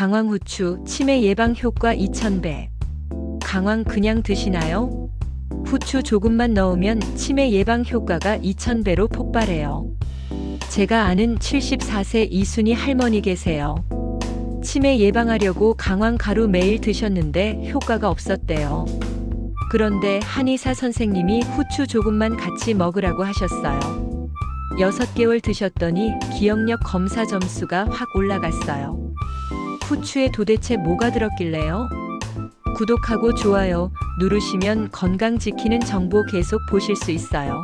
강황 후추 치매 예방 효과 2000배. 강황 그냥 드시나요? 후추 조금만 넣으면 치매 예방 효과가 2000배로 폭발해요. 제가 아는 74세 이순희 할머니 계세요. 치매 예방하려고 강황 가루 매일 드셨는데 효과가 없었대요. 그런데 한의사 선생님이 후추 조금만 같이 먹으라고 하셨어요. 6개월 드셨더니 기억력 검사 점수가 확 올라갔어요. 후추에 도대체 뭐가 들었길래요? 구독하고 좋아요 누르시면 건강 지키는 정보 계속 보실 수 있어요.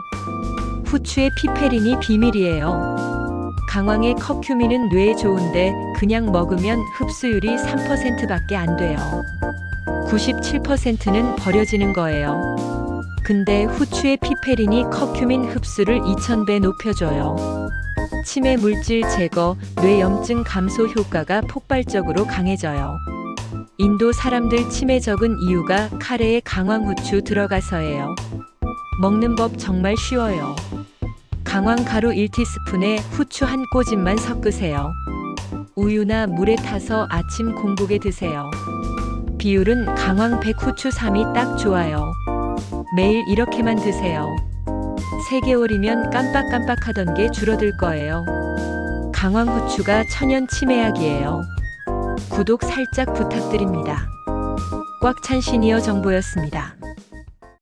후추의 피페린이 비밀이에요. 강황의 커큐민은 뇌에 좋은데 그냥 먹으면 흡수율이 3%밖에 안 돼요. 97%는 버려지는 거예요. 근데 후추의 피페린이 커큐민 흡수를 2000배 높여줘요. 치매 물질 제거, 뇌염증 감소 효과가 폭발적으로 강해져요. 인도 사람들 치매 적은 이유가 카레에 강황 후추 들어가서예요. 먹는 법 정말 쉬워요. 강황 가루 1티스푼에 후추 한 꼬집만 섞으세요. 우유나 물에 타서 아침 공복에 드세요. 비율은 강황 100 후추 3이 딱 좋아요. 매일 이렇게만 드세요. 3개월이면 깜빡깜빡 하던 게 줄어들 거예요. 강황 후추가 천연 치매약이에요. 구독 살짝 부탁드립니다. 꽉 찬 시니어 정보였습니다.